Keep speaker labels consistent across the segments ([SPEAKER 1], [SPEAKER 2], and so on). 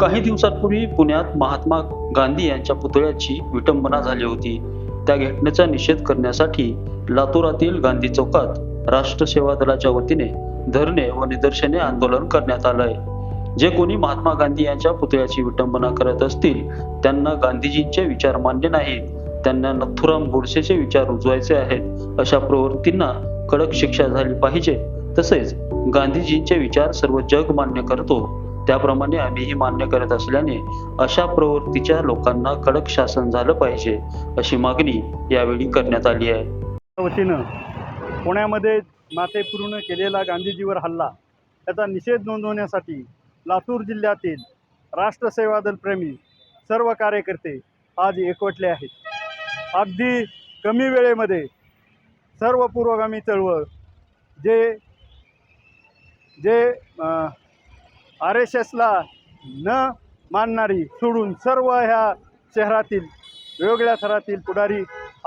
[SPEAKER 1] काही दिवसांपूर्वी पुण्यात महात्मा गांधी यांच्या पुतळ्याची विटंबना झाली होती. त्या घटनेचा निषेध करण्यासाठी लातूरातील गांधी चौकात राष्ट्र सेवा दलाच्या वतीने धरणे व निदर्शने आंदोलन करण्यात आलंय. जे कोणी महात्मा गांधी यांच्या पुतळ्याची विटंबना करत असतील त्यांना गांधीजींचे विचार मान्य नाहीत. त्यांना नथुराम गोडसेचे विचार रुजवायचे आहेत अशा प्रवृत्तींना कडक शिक्षा झाली पाहिजे. तसेच गांधीजींचे विचार सर्व जग मान्य करतो. त्याप्रमाणे आम्हीही मान्य करत असल्याने अशा प्रवृत्तीच्या लोकांना कडक शासन झालं पाहिजे अशी मागणी यावेळी करण्यात आली आहे.
[SPEAKER 2] वतीनं पुण्यामध्ये मातेपूर्ण केलेला गांधीजीवर हल्ला त्याचा निषेध नोंदवण्यासाठी लातूर जिल्ह्यातील राष्ट्रसेवा दल प्रेमी सर्व कार्यकर्ते आज एकवटले आहेत. अगदी कमी वेळेमध्ये सर्व पुरोगामी चळवळ जे जे आर एस एसला न मानणारी सोडून सर्व ह्या शहरातील वेगवेगळ्या थरातील पुढारी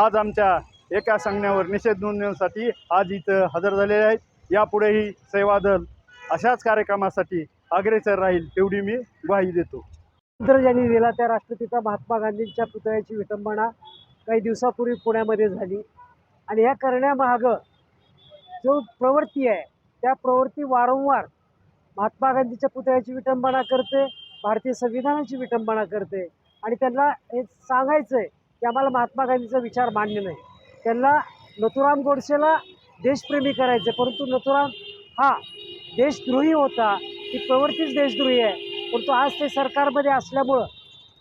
[SPEAKER 2] आज आमच्या एका सांगण्यावर निषेध नोंदवण्यासाठी आज इथं हजर झालेले आहेत. यापुढेही सेवा दल अशाच कार्यक्रमासाठी अग्रेसर राहील तेवढी मी ग्वाही देतो.
[SPEAKER 3] स्वातंत्र्य ज्यांनी दिला त्या राष्ट्रपिता महात्मा गांधींच्या पुतळ्याची विटंबना काही दिवसापूर्वी पुण्यामध्ये झाली. आणि ह्या करण्यामागं जो प्रवृत्ती आहे त्या प्रवृत्ती वारंवार महात्मा गांधीच्या पुतळ्याची विटंबना करते भारतीय संविधानाची विटंबना करते. आणि त्यांना हे सांगायचं आहे की आम्हाला महात्मा गांधीचा विचार मान्य नाही. त्यांना नथुराम गोडसेला देशप्रेमी करायचे परंतु नथुराम हा देशद्रोही होता. ती प्रवृत्तीच देशद्रोही आहे. परंतु आज ते सरकारमध्ये असल्यामुळं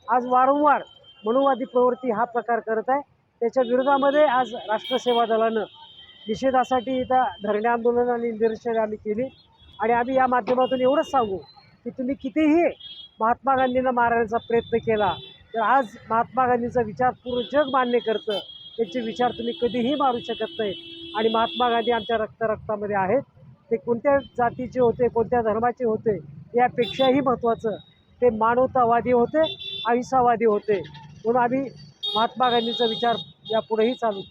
[SPEAKER 3] आज वारंवार मनुवादी प्रवृत्ती हा प्रकार करत आहे. त्याच्या विरोधामध्ये आज राष्ट्रसेवा दलानं निषेधासाठी इथं धरणे आंदोलन आणि निदर्शने आम्ही केली. आणि आम्ही या माध्यमातून एवढंच सांगू की तुम्ही कितीही महात्मा गांधींना मारण्याचा प्रयत्न केला तर आज महात्मा गांधींचा विचार पूर्ण जग मान्य करतं त्यांचे विचार तुम्ही कधीही मारू शकत नाही. आणि महात्मा गांधी आमच्या रक्तरक्तामध्ये आहेत. ते कोणत्या जातीचे होते कोणत्या धर्माचे होते यापेक्षाही महत्त्वाचं ते मानवतावादी होते अहिंसावादी होते. म्हणून आम्ही महात्मा गांधीचा विचार यापुढेही चालू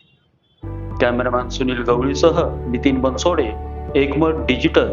[SPEAKER 1] cameraman Sunil गवळीसह Nitin Bansode Ekmat digital.